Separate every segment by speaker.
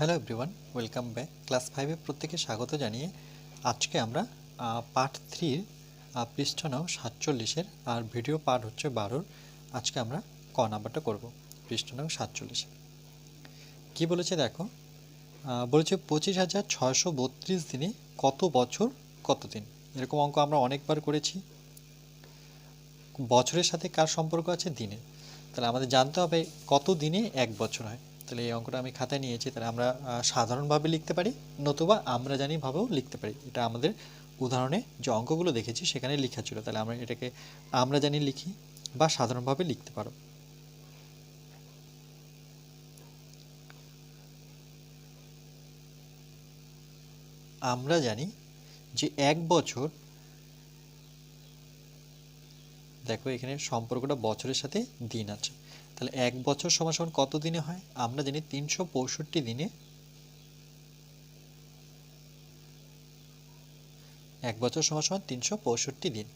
Speaker 1: Hello everyone welcome back class ফাইভে প্রত্যেকে স্বাগত জানিয়ে আজকে আমরা পার্ট থ্রির পৃষ্ঠা নং সাতচল্লিশের আর ভিডিও পার্ট হচ্ছে বারোর। আজকে আমরা ক নাম্বারটা করব, পৃষ্ঠা নং সাতচল্লিশে কী বলেছে দেখো? বলেছে পঁচিশ হাজার ছয়শো বত্রিশ দিনে কত বছর, কত দিন? এরকম অঙ্ক আমরা অনেকবার করেছি। বছরের সাথে কার সম্পর্ক আছে? দিনের। তাহলে আমাদের জানতে হবে কত দিনে এক বছর হয়। তাহলে এই অঙ্কটা আমি খাতায় নিয়েছি, তাহলে আমরা সাধারণভাবে লিখতে পারি নতুবা আমরা জানি ভাবেও লিখতে পারি। এটা আমাদের উদাহরণে যে অঙ্কগুলো দেখেছি সেখানে লেখা ছিল, তাহলে আমরা এটাকে আমরা জানি লিখি বা সাধারণভাবে লিখতে পারো। আমরা জানি যে এক বছর, দেখো এখানে সম্পর্কটা বছরের সাথে দিন আছে। তাহলে এক বছর সমান সমান কত দিনে হয়? আমরা জানি তিনশো পঁয়ষট্টি দিনে এক বছর সমান সমান তিনশো পঁয়ষট্টি দিন।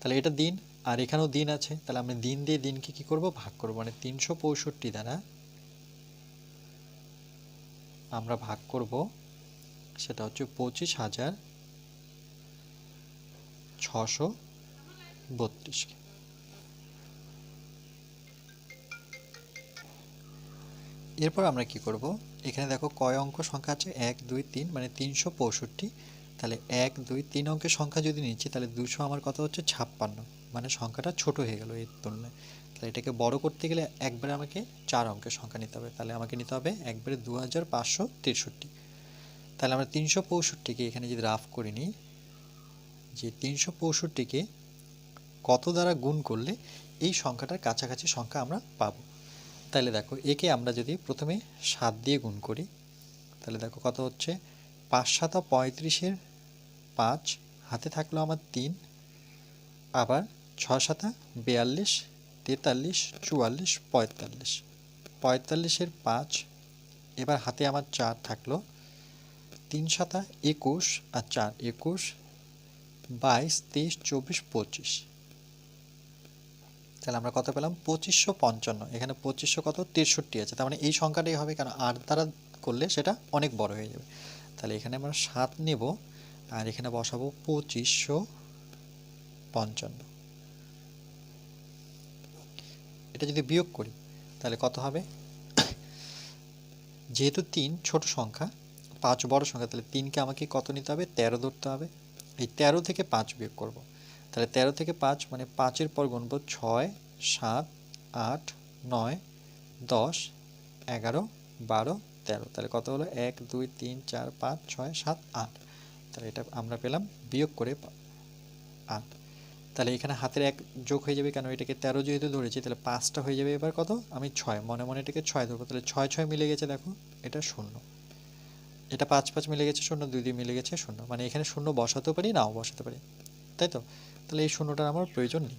Speaker 1: তাহলে এটা দিন, আর এখানেও দিন আছে। তাহলে আমরা দিন দিয়ে দিনকে কি করব? ভাগ করব। মানে তিনশো পঁয়ষট্টি দ্বারা আমরা ভাগ করব, সেটা হচ্ছে পঁচিশ হাজার ছশো বত্রিশকে এরপর আমরা কি করব? এখানে দেখো কয় অঙ্ক সংখ্যা আছে? এক, দুই, তিন মানে তিনশো পঁয়ষট্টি। তাহলে এক, দুই, তিন অঙ্কের সংখ্যা যদি নিচ্ছি, তাহলে দুশো আমার কত হচ্ছে? ছাপ্পান্ন। মানে সংখ্যাটা ছোট হয়ে গেল এর তুলনায়। তাহলে এটাকে বড় করতে গেলে একবারে আমাকে চার অঙ্কের সংখ্যা নিতে হবে। তাহলে আমাকে নিতে হবে একবারে দু হাজার পাঁচশো তেষট্টি। তাহলে আমরা তিনশো পঁয়ষট্টিকে এখানে যদি রাফ করে নিই, যে তিনশো পঁয়ষট্টিকে কত দ্বারা গুণ করলে এই সংখ্যাটার কাছাকাছি সংখ্যা আমরা পাবো? তাহলে দেখো একে আমরা যদি প্রথমে সাত দিয়ে গুণ করি, তাহলে দেখো কত হচ্ছে? পাঁচ সাতা পঁয়ত্রিশের পাঁচ, হাতে থাকল আমার তিন, আবার ছ সাতা বিয়াল্লিশ, তেতাল্লিশ, চুয়াল্লিশ, পঁয়তাল্লিশ। পঁয়তাল্লিশের পাঁচ, এবার হাতে আমার চার থাকল, তিন সাতা একুশ, আর চার একুশ, বাইশ, তেইশ, চব্বিশ, পঁচিশ। তাহলে আমরা কত পেলাম? পঁচিশশো পঞ্চান্ন। এখানে পঁচিশশো কত? তেষট্টি আছে। তার মানে এই সংখ্যাটাই হবে কারণ আট দ্বারা করলে সেটা অনেক বড় হয়ে যাবে। তাহলে এখানে আমরা সাত নেব আর এখানে বসাবো পঁচিশশো পঞ্চান্ন। এটা যদি বিয়োগ করি, তাহলে কত হবে? যেহেতু তিন, ছোট সংখ্যা, পাঁচ বড় সংখ্যা, তাহলে তিনকে আমাকে কত নিতে হবে? তেরো ধরতে হবে। এই তেরো থেকে পাঁচ বিয়োগ করব। তাহলে তেরো থেকে পাঁচ মানে পাঁচের পর গুনবো ছয়, সাত, আট, নয়, দশ, এগারো, বারো, তেরো। তাহলে কত হলো? এক, দুই, তিন, চার, পাঁচ, ছয়, সাত, আট। তাহলে এটা আমরা পেলাম বিয়োগ করে আট। তাহলে এখানে হাতের এক যোগ হয়ে যাবে কেন? এটাকে তেরো যেহেতু ধরেছি, তাহলে পাঁচটা হয়ে যাবে এবার কত? আমি ছয়। মনে মনে এটাকে ছয় ধরবো। তাহলে ছয় ছয় মিলে গেছে দেখো, এটা শূন্য। এটা পাঁচ পাঁচ মিলে গেছে শূন্য, দুই দুই মিলে গেছে শূন্য। মানে এখানে শূন্য বসাতেও পারি, নাও বসাতে পারি। তাই তো? তাহলে এই শূন্যটার আমার প্রয়োজন নেই।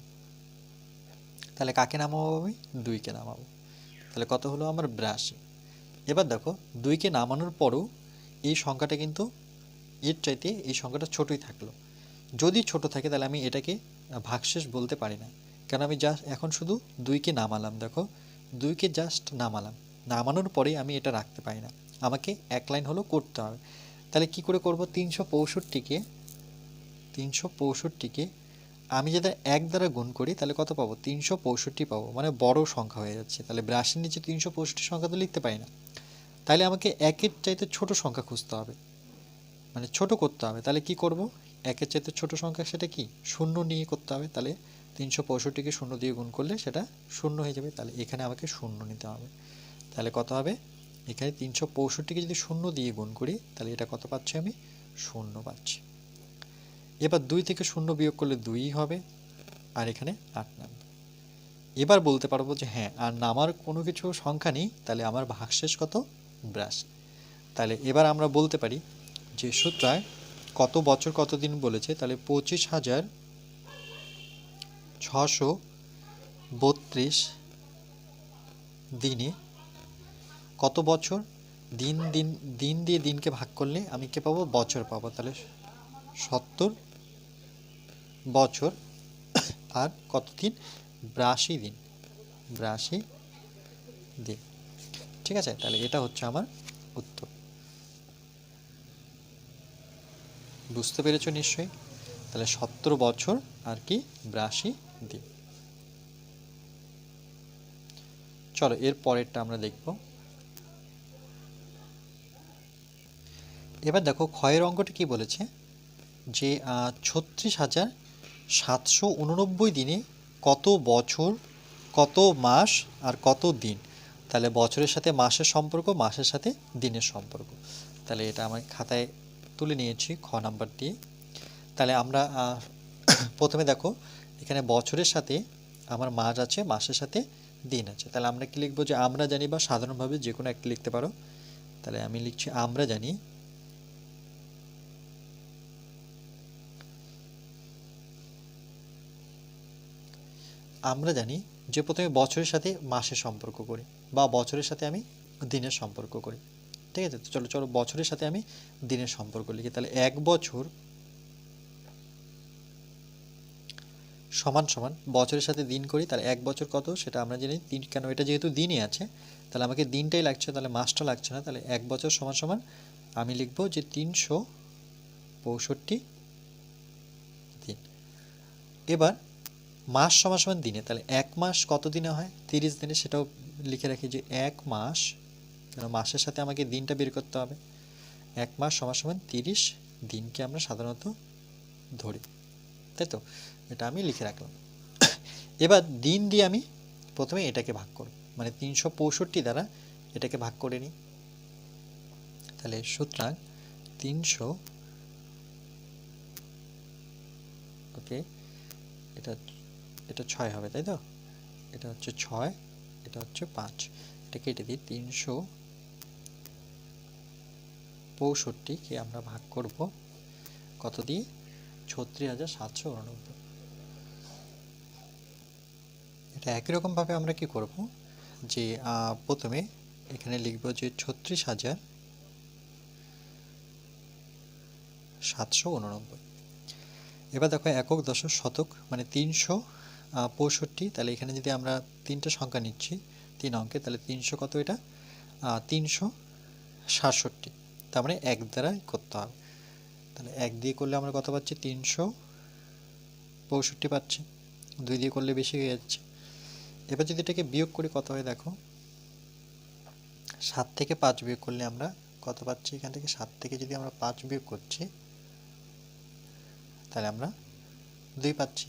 Speaker 1: তাহলে কাকে নামাবো আমি? দুইকে নামাবো। তাহলে কত হলো আমার বিরাশি। এবার দেখো, দুইকে নামানোর পরও এই সংখ্যাটা কিন্তু এর চাইতে এই সংখ্যাটা ছোটই থাকল। যদি ছোট থাকে তাহলে আমি এটাকে ভাগশেষ বলতে পারি না। কারণ আমি জাস্ট এখন শুধু দুইকে নামালাম, দেখো। দুইকে জাস্ট নামালাম। নামানোর পরেই আমি এটা রাখতে পারি না। আমাকে এক লাইন হলো করতে হবে। তাহলে কি করে করব? তিনশো পঁয়ষট্টিকে তিনশো পঁয়ষট্টিকে আমি যদি এক দ্বারা গুণ করি, তাহলে কত পাবো? তিনশো পঁয়ষট্টি পাবো। মানে বড় সংখ্যা হয়ে যাচ্ছে। তাহলে ব্রাশের নিচে তিনশো পঁয়ষট্টি সংখ্যা তো লিখতে পারি না। তাহলে আমাকে একের চাইতে ছোট সংখ্যা খুঁজতে হবে। মানে ছোট করতে হবে। তাহলে কি করব? একের চাইতে ছোট সংখ্যা সেটা কি? শূন্য নিয়ে করতে হবে। তাহলে তিনশো পঁয়ষট্টিকে শূন্য দিয়ে গুণ করলে সেটা শূন্য হয়ে যাবে। তাহলে এখানে আমাকে শূন্য নিতে হবে। তাহলে কত হবে? এখানে তিনশো পঁয়ষট্টিকে যদি শূন্য দিয়ে গুণ করি, তাহলে এটা কত পাচ্ছি আমি? শূন্য পাচ্ছি। এবার দুই থেকে শূন্য বিয়োগ করলে দুই হবে, আর এখানে আট নামবে এবার বলতে পারব যে হ্যাঁ আর নামার কোনো কিছু সংখ্যা নেই, তাহলে আমার ভাগশেষ কত? বিরাশি। তাহলে এবার আমরা বলতে পারি যে সূত্রায় কত বছর কত দিন বলেছে, তাহলে পঁচিশ হাজার ছশো বত্রিশ দিনে কত বছর? দিন দিন দিন দিয়ে দিনকে ভাগ করলে আমি কে পাবো? বছর পাবো। তাহলে সত্তর বছর আর কত দিন বিরাশি দিন। ব্রাশি দিন। ঠিক আছে, তাহলে এটা হচ্ছে আমার উত্তর। বুঝতে পেরেছ নিশ্চয়ই? তাহলে সতেরো বছর আর কি ব্রাশি দিন। চলো, এর পরেরটা আমরা দেখব। এবার দেখো, ক্ষয়ের অঙ্কটা কি বলেছে? যে ছত্রিশ হাজার সাতশো উননব্বই দিনে কত বছর, কত মাস আর কত দিন? তাহলে বছরের সাথে মাসের সম্পর্ক, মাসের সাথে দিনের সম্পর্ক। তাহলে এটা আমার খাতায় তুলে নিয়েছি খ নাম্বার দিয়ে। তাহলে আমরা প্রথমে দেখো, এখানে বছরের সাথে আমার মাস আছে, মাসের সাথে দিন আছে। তাহলে আমরা কি লিখব যে আমরা জানি বা সাধারণভাবে যে কোনো একটা লিখতে পারো। তাহলে আমি লিখছি আমরা জানি আমরা জানি যে প্রথমে বছরের সাথে মাসের সম্পর্ক করি বা বছরের সাথে আমি দিনের সম্পর্ক করি। ঠিক আছে? চলো চলো, বছরের সাথে আমি দিনের সম্পর্ক লিখি। তাহলে এক বছর সমান সমান বছরের সাথে দিন করি, তাহলে এক বছর কত? সেটা আমরা জানি। তিন কেন এটা যেহেতু দিনই আছে, তাহলে আমাকে দিনটাই লাগছে, তাহলে মাসটা লাগছে না। তাহলে এক বছর সমান সমান আমি লিখব যে তিনশো পঁয়ষট্টি দিন। এবার মাস সমান সমান দিনে, তাহলে এক মাস কত দিনে হয়? তিরিশ দিনে, সেটাও লিখে রাখি যে এক মাস, কেন মাসের সাথে আমাকে দিনটা বের করতে হবে। এক মাস সমান সমান তিরিশ দিনকে আমরা সাধারণত ধরি, তাই তো? এটা আমি লিখে রাখলাম। এবার দিন দিয়ে আমি প্রথমে এটাকে ভাগ করব মানে তিনশো পঁয়ষট্টি দ্বারা এটাকে ভাগ করে নিই। তাহলে সুতরাং তিনশো, ওকে, এটা এটা ছয় হবে, তাই তো? এটা হচ্ছে ছয়, এটা হচ্ছে পাঁচ। এটা কেটে দিই, তিনশো পঁয়ষট্টিকে আমরা ভাগ করব। কত দিয়ে ছত্রিশ হাজার সাতশো উননব্বই। এটা একই রকমভাবে আমরা কি করব? যে প্রথমে এখানে লিখব যে, ছত্রিশ হাজার সাতশো উননব্বই। এবার দেখো একক দশক শতক মানে তিনশো পঁয়ষট্টি, তাহলে এখানে যদি আমরা তিনটা সংখ্যা নিচ্ছি, তিন অঙ্কে, তাহলে তিনশো কত এটা? তিনশো সাতষট্টি। তার মানে এক দ্বারাই করতে হবে। তাহলে এক দিয়ে করলে আমরা কত পাচ্ছি? তিনশো পঁয়ষট্টি পাচ্ছি। দুই দিয়ে করলে বেশি হয়ে যাচ্ছে। এবার যদি এটাকে বিয়োগ করি কত হয় দেখো? সাত থেকে পাঁচ বিয়োগ করলে আমরা কত পাচ্ছি? এখান থেকে সাত থেকে যদি আমরা পাঁচ বিয়োগ করছি, তাহলে আমরা দুই পাচ্ছি।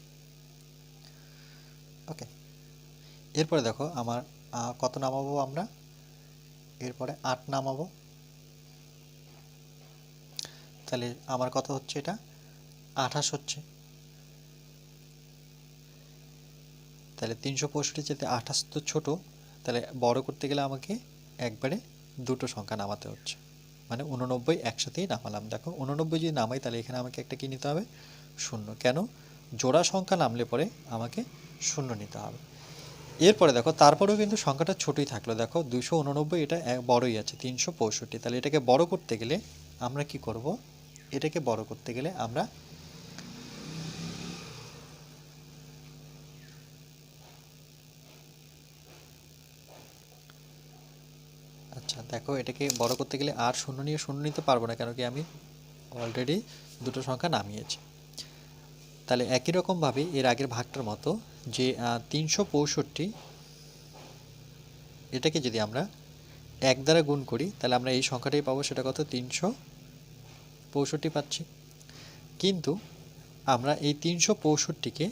Speaker 1: ওকে এরপরে দেখো আমার কত নামাবো আমরা? এরপরে আট নামাবো। তাহলে আমার কত হচ্ছে এটা? আঠাশ হচ্ছে। তাহলে তিনশো পঁয়ষট্টি যেতে আঠাশ তো ছোটো, তাহলে বড় করতে গেলে আমাকে একবারে দুটো সংখ্যা নামাতে হচ্ছে। মানে উননব্বই একসাথেই নামালাম। দেখো উননব্বই যদি নামাই তাহলে এখানে আমাকে একটা কী নিতে হবে? শূন্য। কেন? জোড়া সংখ্যা নামলে পরে আমাকে শূন্য নিতে হবে। এরপরে দেখো, তারপরেও কিন্তু সংখ্যাটা ছোটই থাকল। দেখো দুশো উননব্বই এটা বড়ই আছে, তিনশো পঁয়ষট্টি। তাহলে এটাকে বড় করতে গেলে আমরা কি করব? এটাকে বড় করতে গেলে আমরা আচ্ছা দেখো, এটাকে বড় করতে গেলে আর শূন্য নিয়ে শূন্য নিতে পারব না কেন কি আমি অলরেডি দুটো সংখ্যা নামিয়েছি। তাহলে একই রকমভাবে এর আগের ভাগটার মতো যে তিনশো পঁয়ষট্টি, এটাকে যদি আমরা এক দ্বারা গুণ করি, তাহলে আমরা এই সংখ্যাটাই পাবো, সেটা কত? তিনশো পঁয়ষট্টি পাচ্ছি। কিন্তু আমরা এই তিনশো পঁয়ষট্টিকে,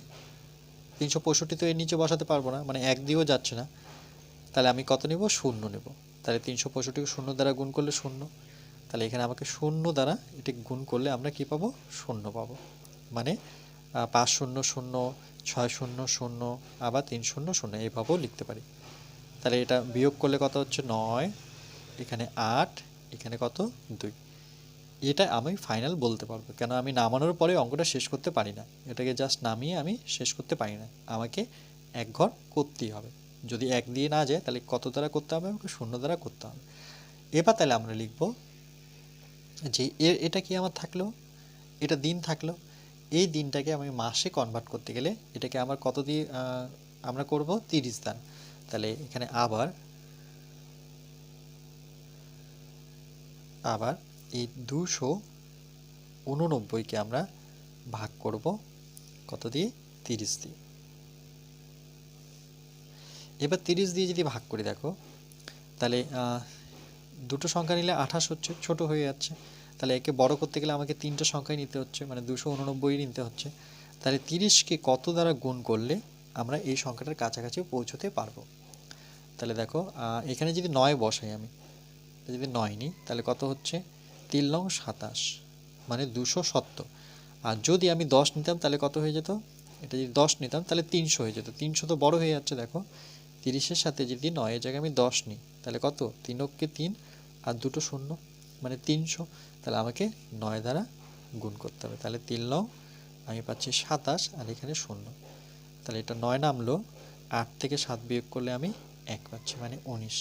Speaker 1: তিনশো পঁয়ষট্টি তো এর নিচে বসাতে পারব না মানে এক দিয়েও যাচ্ছে না, তাহলে আমি কত নেব? শূন্য নেব। তাহলে তিনশো পঁয়ষট্টিকে শূন্য দ্বারা গুণ করলে শূন্য। তাহলে এখানে আমাকে শূন্য দ্বারা এটি গুণ করলে আমরা কি পাবো? শূন্য পাবো। মানে পাঁচ শূন্য শূন্য ছয় শূন্য শূন্য, আবার তিন শূন্য শূন্য এইভাবেও লিখতে পারি। তাহলে এটা বিয়োগ করলে কত হচ্ছে? নয়। এখানে আট, এখানে কত? দুই। এটা আমি ফাইনাল বলতে পারব, কেন আমি নামানোর পরে অঙ্কটা শেষ করতে পারি না। এটাকে জাস্ট নামিয়ে আমি শেষ করতে পারি না। আমাকে এক ঘর করতেই হবে। যদি এক দিয়ে না যায়, তাহলে কত দ্বারা করতে হবে? আমাকে শূন্য দ্বারা করতে হবে। এবার তাহলে আমরা লিখব যে এটা কি আমার থাকল? এটা দিন থাকল। এই দিনটাকে আমি মাসে কনভার্ট করতে গেলে এটাকে আমার কত দিয়ে আমরা করব? তিরিশ দান। তাহলে এখানে আবার আবার এই দুশো উননব্বইকে আমরা ভাগ করব কত দিয়ে? তিরিশ দিয়ে। এবার তিরিশ দিয়ে যদি ভাগ করে, দেখো, তাহলে দুটো সংখ্যা নিলে আঠাশ হচ্ছে, ছোট হয়ে যাচ্ছে। তাহলে একে বড় করতে গেলে আমাকে তিনটা সংখ্যাই নিতে হচ্ছে মানে দুশো উননব্বই নিতে হচ্ছে। তাহলে তিরিশকে কত দ্বারা গুণ করলে আমরা এই সংখ্যাটার কাছাকাছি পৌঁছতে পারব? তাহলে দেখো এখানে যদি নয় বসাই আমি, যদি নয় নিই, তাহলে কত হচ্ছে? তিন নং সাতাশ মানে দুশো সত্তর। আর যদি আমি দশ নিতাম, তাহলে কত হয়ে যেত? এটা যদি দশ নিতাম, তাহলে তিনশো হয়ে যেত। তিনশো তো বড় হয়ে যাচ্ছে, দেখো। তিরিশের সাথে যদি নয়ের জায়গায় আমি দশ নিই, তাহলে কত? তিন অক্ষে তিন আর দুটো শূন্য মানে তিনশো। তাহলে আমাকে নয় দ্বারা গুণ করতে হবে। তাহলে তিন নং, আমি পাচ্ছি সাতাশ আর এখানে শূন্য। তাহলে এটা নয় নামলো, আট থেকে সাত বিয়োগ করলে আমি এক পাচ্ছি মানে উনিশ।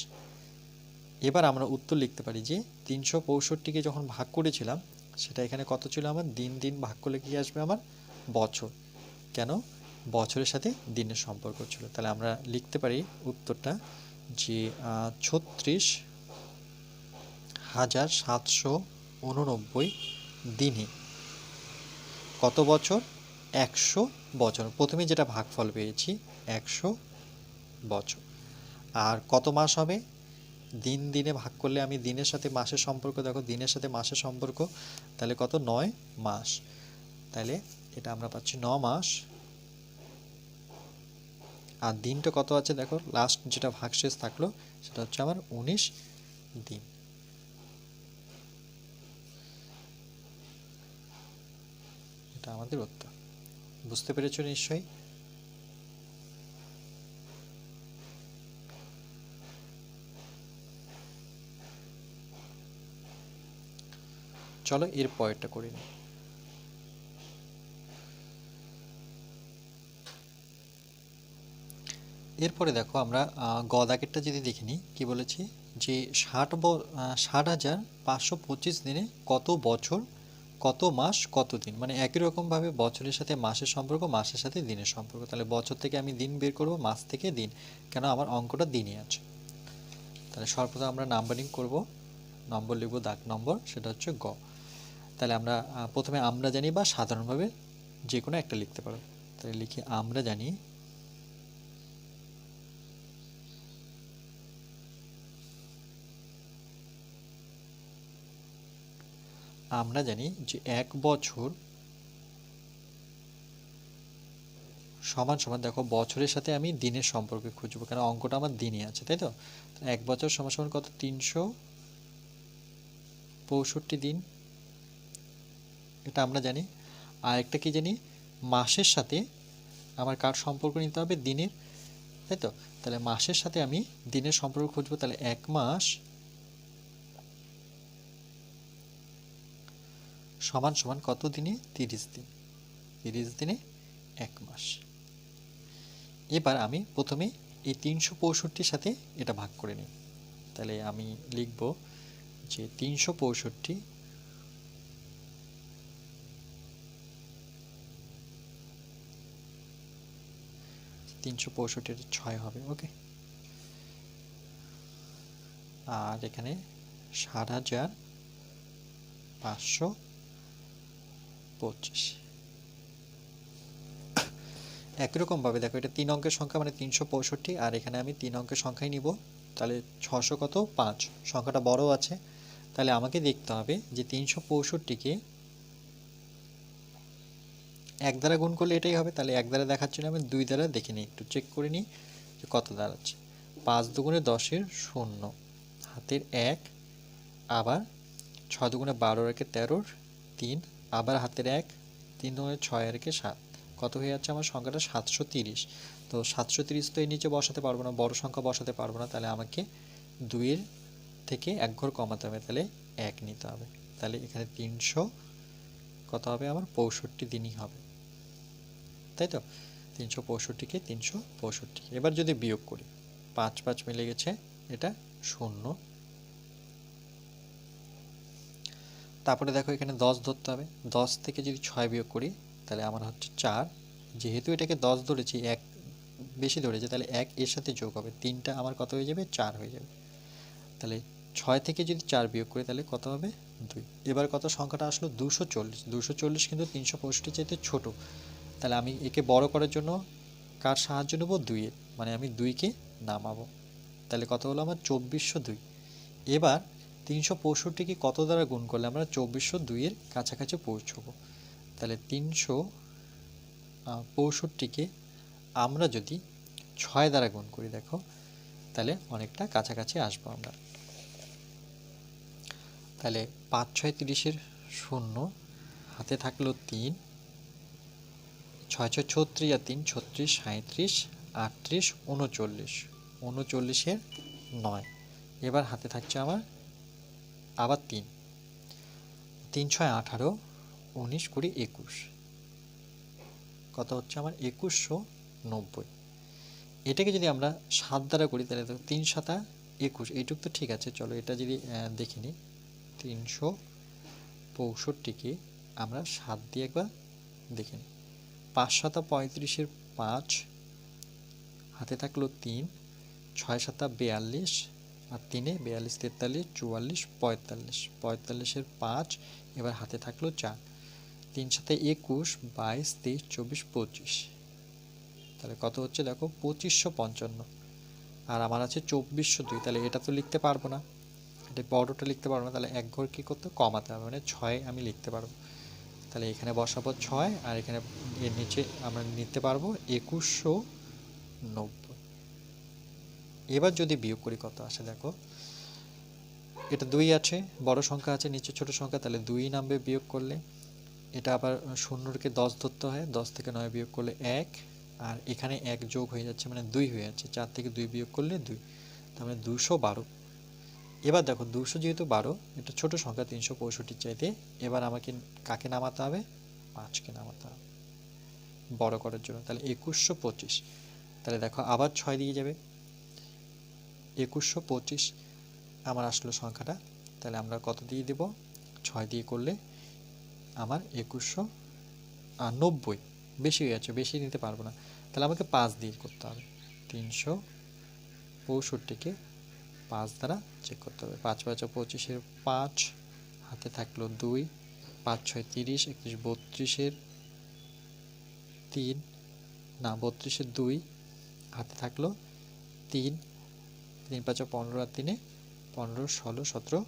Speaker 1: এবার আমরা উত্তর লিখতে পারি যে তিনশো পঁয়ষট্টিকে যখন ভাগ করেছিলাম, সেটা এখানে কত ছিল আমার? দিন দিন ভাগ করলে কি আসবে আমার? বছর। কেন? বছরের সাথে দিনের সম্পর্ক ছিল। তাহলে আমরা লিখতে পারি উত্তরটা যে ছত্রিশ হাজার সাতশো উননব্বই দিনে। কত বছর? একশো বছর। প্রথমে যেটা ভাগফল পেয়েছি, একশো বছর। আর কত মাস হবে? দিন দিনে ভাগ করলে আমি দিনের সাথে মাসের সম্পর্ক, দেখো দিনের সাথে মাসের সম্পর্ক, তাহলে কত? নয় মাস। তাহলে এটা আমরা পাচ্ছি ন মাস। আর দিনটা কত আছে দেখো? লাস্ট যেটা ভাগশেষ থাকল, সেটা হচ্ছে আমার উনিশ দিন। এটা আমাদের উত্তর বুঝতে পেরেছ নিশ্চয়ই? চলো এর পরেরটা করে নিই। এরপরে দেখো আমরা আহ, গ যদি দেখে নিই কি বলেছি? যে ষাট ষাট হাজার পাঁচশো পঁচিশ দিনে কত বছর কত মাস, কত দিন? মানে একই রকমভাবে বছরের সাথে মাসের সম্পর্ক, মাসের সাথে দিনের সম্পর্ক। তাহলে বছর থেকে আমি দিন বের করব, মাস থেকে দিন। কেন আমার অঙ্কটা দিনই আছে। তাহলে সর্বপ্রথম আমরা নাম্বারিং করব। নম্বর লিখব দাগ নম্বর সেটা হচ্ছে গ। তাহলে আমরা প্রথমে আমরা জানি বা সাধারণভাবে যে কোনো একটা লিখতে পারো। তাহলে লিখি, আমরা জানি আমরা জানি যে এক বছর সমান সমান, দেখো, বছরের সাথে আমি দিনের সম্পর্কে খুঁজবো, কেন অঙ্কটা আমার দিনই আছে, তাই তো? এক বছর সমান সমান কত? তিনশো পঁয়ষট্টি দিন। এটা আমরা জানি। আর একটা কি জানি? মাসের সাথে আমার কার সম্পর্ক নিতে হবে? দিনের, তাই তো? তাহলে মাসের সাথে আমি দিনের সম্পর্ক খুঁজবো, তাহলে এক মাস সমান সমান কত দিনে? তিরিশ দিন। তিরিশ দিনে এক মাস। এবার আমি প্রথমে এই তিনশো পঁয়ষট্টির সাথে এটা ভাগ করে নিই। তাহলে আমি লিখব যে তিনশো পঁয়ষট্টি তিনশো পঁয়ষট্টির ছয় হবে, ওকে? আর এখানে ষাট হাজার পাঁচশো পঁচিশ। একই রকমভাবে দেখো, এটা তিন অঙ্কের সংখ্যা মানে তিনশো পঁয়ষট্টি, আর এখানে আমি তিন অঙ্কের সংখ্যাই নিব। তাহলে ছশো কত? পাঁচ। সংখ্যাটা বড় আছে। তাহলে আমাকে দেখতে হবে যে তিনশো পঁয়ষট্টিকে এক দ্বারা গুণ করলে এটাই হবে। তাহলে এক দ্বারা দেখাচ্ছি না আমি দুই দ্বারা দেখে নিই, একটু চেক করে নিই যে কত দাঁড়াচ্ছে। পাঁচ দুগুণে দশের শূন্য, হাতের এক, আবার ছয় দুগুণে বারো রেখে তেরোর তিন আবার হাতের এক, তিন দুগুণে ছয় রেখে সাত। কত হয়ে যাচ্ছে আমার সংখ্যাটা? সাতশো তিরিশ। তো সাতশো তিরিশ তো এর নিচে বসাতে পারব না, বড় সংখ্যা বসাতে পারব না। তাহলে আমাকে দুইয়ের থেকে এক ঘর কমাতে হবে। তাহলে এক নিতে হবে। তাহলে এখানে তিনশো কত হবে? আমার পঁয়ষট্টি দিনই হবে। তাই তো? তিনশো পঁয়ষট্টিকে তিনশো পঁয়ষট্টি। এবার যদি বিয়োগ করি, পাঁচ পাঁচ মিলে গেছে, এটা শূন্য। তারপরে দেখো এখানে দশ ধরতে হবে। দশ থেকে যদি ছয় বিয়োগ করি, তাহলে আমার হচ্ছে চার। যেহেতু এটাকে দশ ধরেছি, এক বেশি ধরেছে, তাহলে এক এর সাথে যোগ হবে। তিনটা আমার কত হয়ে যাবে? চার হয়ে যাবে। তাহলে ছয় থেকে যদি চার বিয়োগ করি, তাহলে কত হবে? দুই। এবার কত সংখ্যাটা আসলো? দুশো চল্লিশ। দুশো চল্লিশ কিন্তু তিনশো পঁয়ষট্টি চাইতে ছোট। তাহলে আমি একে বড় করার জন্য কার সাহায্য নেব? দুইয়ের। মানে আমি দুইকে নামাবো। তাহলে কত হলো? আমার চব্বিশশো দুই। এবার তিনশো পঁয়ষট্টিকে কত দ্বারা গুণ করলে আমরা চব্বিশশো দুইয়ের কাছাকাছি পৌঁছবো? তাহলে তিনশো পঁয়ষট্টিকে আমরা যদি ছয় দ্বারা গুণ করি, দেখো, তাহলে অনেকটা কাছাকাছি আসব আমরা। তাহলে পাঁচ ছয় তিরিশের শূন্য, হাতে থাকল তিন, ছয় ছয় ছত্রিশ আর তিন, ছত্রিশ সাঁত্রিশ আটত্রিশ, উনচল্লিশ, উনচল্লিশের নয়। এবার হাতে থাকছে আমার আবার তিন। তিন ছয় আঠারো, উনিশ কুড়ি একুশ। কত হচ্ছে আমার? একুশশো নব্বই। এটাকে যদি আমরা সাত দ্বারা করি, তাহলে তো তিন সাতা একুশ। এইটুক তো ঠিক আছে, চলো এটা যদি দেখে নিই। তিনশো পঁয়ষট্টিকে আমরা সাত দিয়ে একবার দেখে নিই। পাঁচ সাতা পঁয়ত্রিশের পাঁচ, হাতে থাকল তিন, ছয় সাতা বিয়াল্লিশ আর তিনে বিয়াল্লিশ, তেতাল্লিশ, চুয়াল্লিশ, পঁয়তাল্লিশ। পঁয়তাল্লিশের পাঁচ, এবার হাতে থাকল চার। তিন সাথে একুশ, বাইশ, তেইশ, চব্বিশ, পঁচিশ। তাহলে কত হচ্ছে দেখো? পঁচিশশো পঞ্চান্ন। আর আমার আছে চব্বিশশো দুই। তাহলে এটা তো লিখতে পারব না। এটা বড়টা লিখতে পারব না। তাহলে এক ঘর কী করতে? কমাতে হবে। মানে ছয় আমি লিখতে পারব। তাহলে এখানে বসাবো ছয়, আর এখানে এর নিচে আমরা নিতে পারব একুশশো নব্বই। এবার যদি বিয়োগ করি কত আসে দেখো? এটা দুই আছে, বড় সংখ্যা আছে, নিচে ছোট সংখ্যা, তাহলে দুই নামবে বিয়োগ করলে। এটা আবার শূন্যকে দশ ধরতে হয়, দশ থেকে নয় বিয়োগ করলে এক, আর এখানে এক যোগ হয়ে যাচ্ছে মানে দুই হয়ে যাচ্ছে, চার থেকে দুই বিয়োগ করলে দুই, তার মানে দুশো বারো। এবার দেখো, দুশো যেহেতু বারো, এটা ছোট সংখ্যা, তিনশো পঁয়ষট্টির চাইতে, এবার আমাকে কাকে নামাতে হবে? পাঁচকে নামাতে হবে, বড় করার জন্য, তাহলে একুশশো পঁচিশ। তাহলে দেখো, আবার ছয় দিয়ে যাবে। একুশশো পঁচিশ। আমার আসলো সংখ্যাটা। তাহলে আমরা কত দিয়ে দেব? ছয় দিয়ে করলে আমার একুশশো নব্বই বেশি হয়ে যাচ্ছে, বেশি নিতে পারব না। তাহলে আমাকে পাঁচ দিয়ে করতে হবে। তিনশো পঁয়ষট্টিকে পাঁচ দ্বারা চেক করতে হবে। পাঁচ পাঁচ পঁচিশের পাঁচ, হাতে থাকল দুই। পাঁচ ছয় তিরিশ, একত্রিশ বত্রিশের তিন। না, বত্রিশের দুই, হাতে থাকল তিন। তিন পাঁচ পনেরো আর তিনে পনেরো, ষোলো, সতেরো,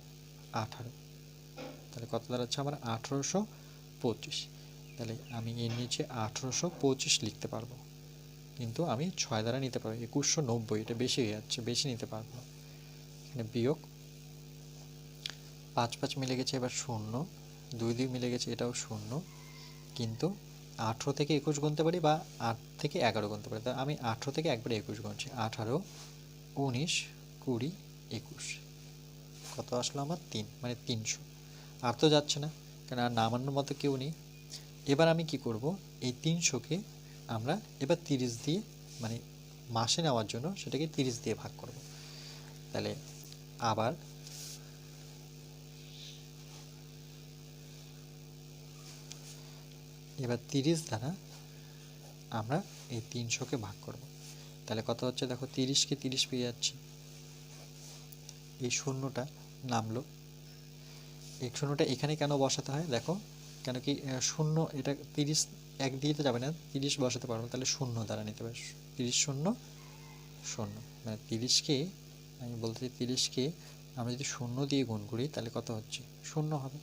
Speaker 1: আঠারো। তাহলে কত দাঁড়াচ্ছে আমার? আঠেরোশো পঁচিশ। তাহলে আমি এর নিচে আঠেরোশো পঁচিশ লিখতে পারব। কিন্তু আমি ছয় দ্বারা নিতে পারব, একুশশো নব্বই, এটা বেশি হয়ে যাচ্ছে, বেশি নিতে পারব। এখানে বিয়োগ। পাঁচ পাঁচ মিলে গেছে, এবার শূন্য। দুই দুই মিলে গেছে, এটাও শূন্য। কিন্তু আঠেরো থেকে একুশ গুনতে পারি বা আট থেকে এগারো গুনতে পারি। তা আমি আঠেরো থেকে একবারে একুশ গুনছি। আঠারো উনিশ কুড়ি একুশ। কত আসলো আমার? তিন মানে তিনশো। আর তো যাচ্ছে না কারণ আর নামানোর মতো কেউ নেই। এবার আমি কি করব? এই তিনশোকে আমরা এবার তিরিশ দিয়ে মানে মাসে নেওয়ার জন্য সেটাকে তিরিশ দিয়ে ভাগ করব। তাহলে আবার এবার তিরিশ দ্বারা আমরা এই তিনশোকে ভাগ করব। তাহলে কত হচ্ছে? দেখো, তিরিশকে তিরিশ পেয়ে যাচ্ছি। এই শূন্যটা নামলো। এই শূন্যটা এখানে কেন বসাতে হয়? দেখো, কেন কি শূন্য, এটা তিরিশ এক দিয়ে তো যাবে না। তিরিশ বসাতে পারব তাহলে শূন্য দ্বারা নিতে পারবে তিরিশ শূন্য শূন্য। মানে তিরিশকে, আমি বলতে চাই তিরিশকে, আমরা যদি শূন্য দিয়ে গুণ করি, তাহলে কত হচ্ছে? শূন্য হবে।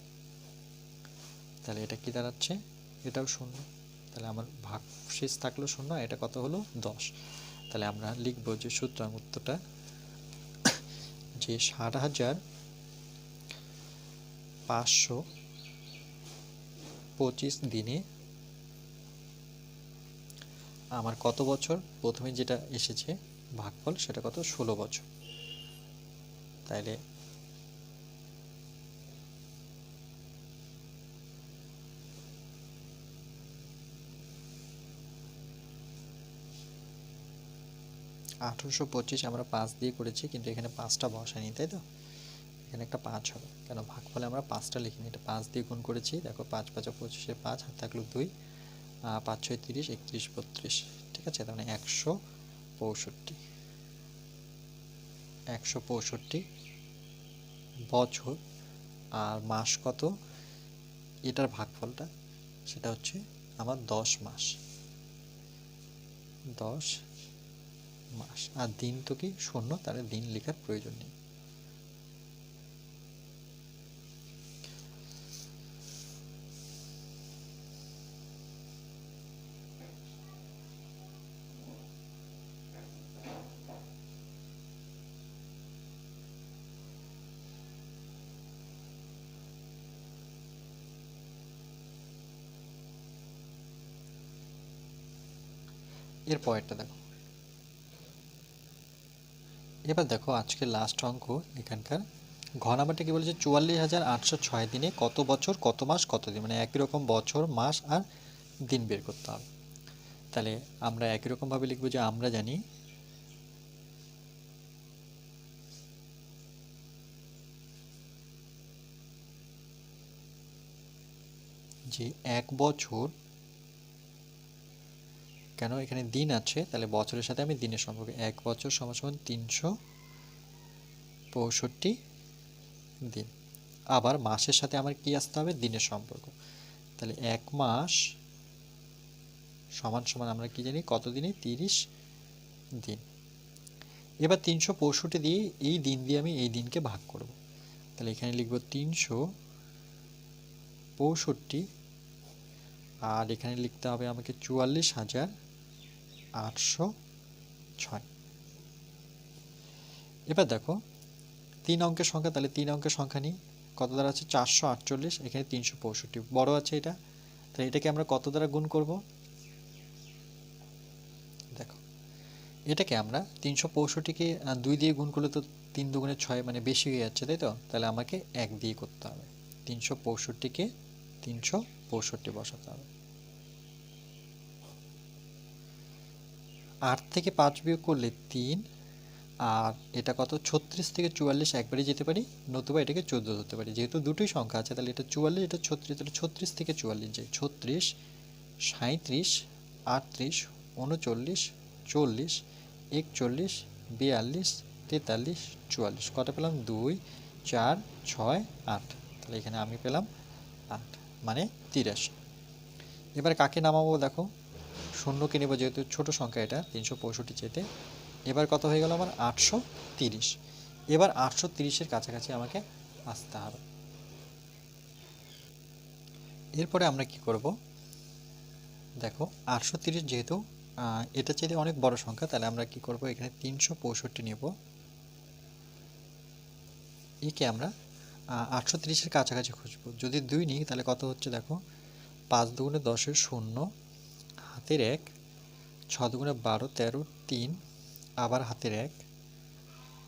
Speaker 1: তাহলে এটা কি দাঁড়াচ্ছে? এটাও শূন্য। তাহলে আমার ভাগ শেষ থাকল শূন্য, এটা কত হলো? দশ। তাহলে আমরা লিখব যে সুতরাং উত্তরটা। যে ষাট হাজার পাঁচশো পঁচিশ দিনে আমার কত বছর? প্রথমে যেটা এসেছে ভাগফল সেটা কত? ষোলো বছর। তাইলে আঠেরোশো পঁচিশ আমরা পাঁচ দিয়ে করেছি, কিন্তু এখানে পাঁচটা বসাইনি তাই তো? এখানে একটা পাঁচ হবে, কেন ভাগ ফলে আমরা পাঁচটা লিখিনি, এটা পাঁচ দিয়ে গুণ করেছি, দেখো পাঁচ পাঁচ পঁচিশে পাঁচ হাত থাকল দুই পাঁচ ছয় তিরিশ, একত্রিশ বত্রিশ, ঠিক আছে? তার মানে একশো পঁয়ষট্টি একশো পঁয়ষট্টি বছর, আর মাস কত? এটার ভাগফলটা, সেটা হচ্ছে আমার দশ মাস, দশ মাস। আর দিন তো কি শূন্য? তাহলে দিন লেখার প্রয়োজন নেই। এর পরেরটা দেখো। এবার দেখো আজকে লাস্ট অঙ্ক এখানকার। ঘ নাম্বারটা কি বলেছে? চুয়াল্লিশ হাজার আটশো ছয় দিনে কত বছর, কত মাস, কত দিন? মানে একই রকম বছর, মাস আর দিন বের করতে হবে। তাহলে আমরা একই রকমভাবে লিখব যে আমরা জানি যে এক বছর কেন এখানে দিন আছে? তাহলে বছরের সাথে আমি দিনের সম্পর্ক, এক বছর সমান সমান তিনশো পঁয়ষট্টি দিন। আবার মাসের সাথে আমার কি আসতে হবে? দিনের সম্পর্ক। তাহলে এক মাস সমান সমান আমরা কি জানি? কত দিনে? তিরিশ দিন। এবার তিনশো পঁয়ষট্টি দিয়ে এই দিন দিয়ে আমি এই দিনকে ভাগ করব। তাহলে এখানে লিখব তিনশো পঁয়ষট্টি। আর এখানে লিখতে হবে আমাকে চুয়াল্লিশ হাজার আটশো ছয়। এবার দেখো, তিন অঙ্কের সংখ্যা, তাহলে তিন অঙ্কের সংখ্যা নিই। কত দ্বারা আছে? চারশো আটচল্লিশ, এখানে তিনশো পঁয়ষট্টি। বড় আছে এটা। তাহলে এটাকে আমরা কত দ্বারা গুণ করব? দেখো, এটাকে আমরা তিনশো পঁয়ষট্টিকে দুই দিয়ে গুণ করলে তো তিন দুগুণে ছয় মানে বেশি হয়ে যাচ্ছে, তাই তো? তাহলে আমাকে এক দিয়ে করতে হবে। তিনশো পঁয়ষট্টিকে তিনশো পঁয়ষট্টি বসাতে হবে। আট থেকে পাঁচ বিয়োগ করলে তিন, আর এটা কত? ছত্রিশ থেকে চুয়াল্লিশ একবারে যেতে পারি, নতুবা এটাকে চোদ্দ ধরতে পারি। যেহেতু দুটোই সংখ্যা আছে, তাহলে এটা চুয়াল্লিশ, এটা ছত্রিশ, তাহলে ছত্রিশ থেকে চুয়াল্লিশ যায়। ছত্রিশ সাঁত্রিশ আটত্রিশ, উনচল্লিশ, চল্লিশ, একচল্লিশ, বিয়াল্লিশ, তেতাল্লিশ, চুয়াল্লিশ। কত পেলাম? দুই, চার, ছয়, আট। তাহলে এখানে আমি পেলাম আট মানে তিরাশি। এবার কাকে নামাবো দেখো? শূন্যকে নেব যেহেতু ছোট সংখ্যা এটা, তিনশো পঁয়ষট্টি চেতে এবার কত হয়ে গেল আমার? আটশো তিরিশ। এবার আটশো তিরিশের কাছাকাছি আমাকে আসতে হবে। এরপরে আমরা কি করব? দেখো, আটশো তিরিশ যেহেতু এটা চাইলে অনেক বড় সংখ্যা, তাহলে আমরা কি করব? এখানে তিনশো পঁয়ষট্টি নেব। একে আমরা আটশো তিরিশের কাছাকাছি খুঁজবো। যদি দুই নিই, তাহলে কত হচ্ছে দেখো? পাঁচ দুগুণে দশের শূন্য। হাতের এক ছ দুগুণে বারো, তেরো, তিন, আবার হাতের এক,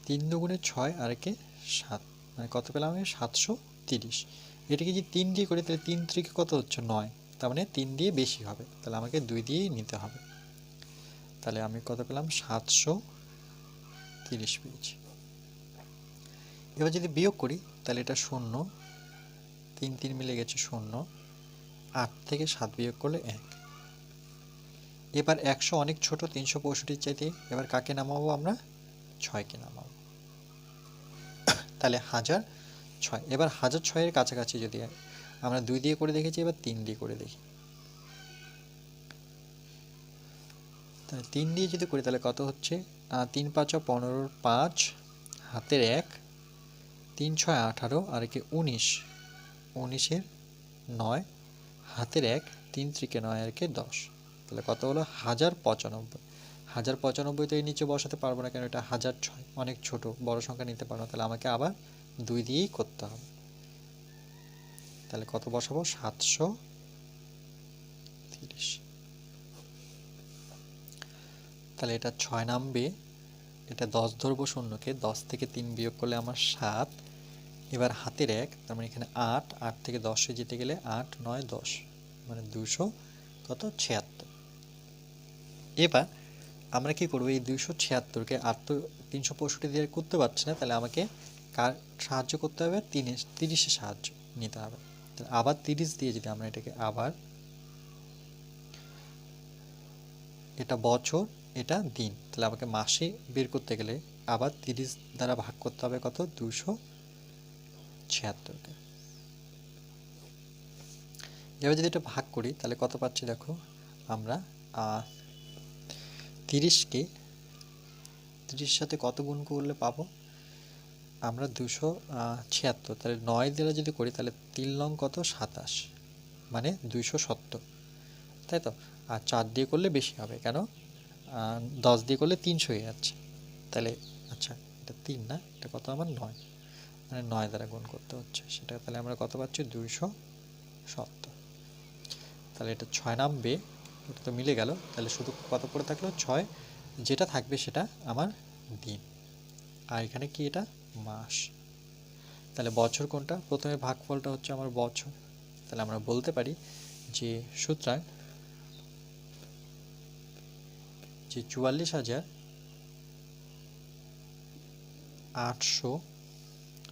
Speaker 1: তিন দুগুণে ছয় আর একে সাত। মানে কত পেলাম আমি? সাতশো তিরিশ। এটাকে যদি তিন দিয়ে করি, তাহলে তিন ত্রিকে কত হচ্ছে? নয়। তার মানে তিন দিয়ে বেশি হবে। তাহলে আমাকে দুই দিয়েই নিতে হবে। তাহলে আমি কত পেলাম? সাতশো তিরিশ পেয়েছি। এবার যদি বিয়োগ করি, তাহলে এটা শূন্য। তিন তিন মিলে গেছে শূন্য। আট থেকে সাত বিয়োগ করলে এক। এবার একশো অনেক ছোট, তিনশো পঁয়ষট্টির চাইতে এবার কাকে নামাবো আমরা? ছয়কে নামাবো। তাহলে হাজার ছয়। এবার হাজার ছয়ের কাছাকাছি যদি আমরা দুই দিয়ে করে দেখেছি, এবার তিন দিয়ে করে দেখি। তাহলে তিন দিয়ে যদি করি, তাহলে কত হচ্ছে? তিন পাঁচ পনেরোর পাঁচ, হাতের এক, তিন ছয়, আঠারো, আর কি উনিশ। উনিশের নয়, হাতের এক, তিন ত্রিকে নয়, আর কে দশ। তাহলে কত হলো? হাজার পঁচানব্বই। হাজার পঁচানব্বই তো এই নিচে বসাতে পারব না কেন? এটা হাজার ছয়। অনেক ছোট, বড় সংখ্যা নিতে পারব তাহলে আমাকে আবার দুই দিয়েই করতে হবে। তাহলে কত বসাবো? সাতশো তিরিশ। তাহলে এটা ছয় নামবে। এটা দশ ধরবো শূন্যকে। দশ থেকে তিন বিয়োগ করলে আমার সাত। এবার হাতের এক, তার মানে এখানে আট। আট থেকে দশে যেতে গেলে আট, নয়, দশ। মানে দুশো কত? ছিয়াত্তর। এবার আমরা কি করব? এই দুইশো ছিয়াত্তরকে আর তো তিনশো পঁয়ষট্টি দিয়ে করতে পারছি না, তাহলে আমাকে কার সাহায্য করতে হবে? তিনে তিরিশে সাহায্য নিতে হবে। তাহলে আবার তিরিশ দিয়ে যদি আমরা এটাকে আবার এটা বছর, এটা দিন, তাহলে আমাকে মাসে বের করতে গেলে আবার তিরিশ দ্বারা ভাগ করতে হবে কত? দুশো ছিয়াত্তরকে। এবার যদি এটা ভাগ করি, তাহলে কত পাচ্ছি দেখো? আমরা তিরিশকে তিরিশ সাথে কত গুণ করলে পাবো? আমরা দুশো ছিয়াত্তর। তাহলে নয় দিয়ে যদি করি, তাহলে তিন লং কত? সাতাশ। মানে দুইশো সত্তর। তাই তো? আর চার দিয়ে করলে বেশি হবে। কেন? দশ দিয়ে করলে তিনশো হয়ে যাচ্ছে। তাহলে আচ্ছা এটা তিন না? এটা কত? আমার নয়। মানে নয় দ্বারা গুণ করতে হচ্ছে। সেটা তাহলে আমরা কত পাচ্ছি? দুইশো সত্তর। তাহলে এটা ছয় নামবে। তো মিলে গেল। তাহলে শুধু কত পড়ে থাকল? ছয়। যেটা থাকবে সেটা আমার দিন। আর এখানে কি এটা? মাস। তাহলে বছর কোনটা? প্রথমে ভাগফলটা হচ্ছে আমার বছর। তাহলে আমরা বলতে পারি যে সুতরাং যে চুয়াল্লিশ হাজার আটশো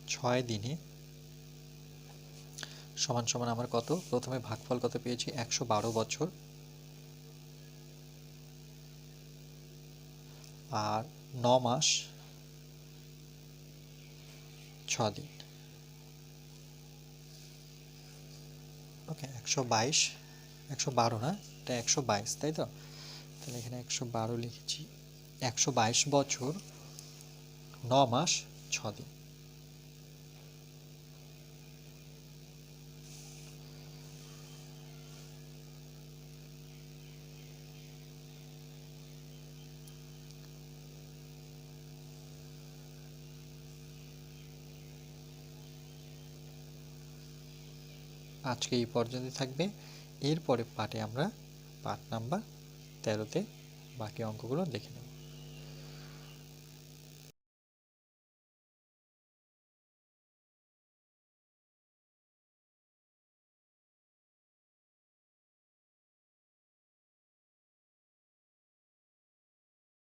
Speaker 1: ছয় দিনে সমান সমান আমার কত? প্রথমে ভাগফল কত পেয়েছি? একশো বারো বছর। আর ন মাস, ছ দিন। ওকে, একশো বাইশ, একশো বারো না? এটা একশো বাইশ, তাই তো? তাহলে এখানে একশো বারো লিখেছি। একশো বাইশ বছর, ন মাস, ছ দিন। আজকে এই পর্যন্ত থাকবে। এরপরে পার্টে আমরা পার্ট নাম্বার তেরোতে বাকি অঙ্কগুলো দেখে নেব।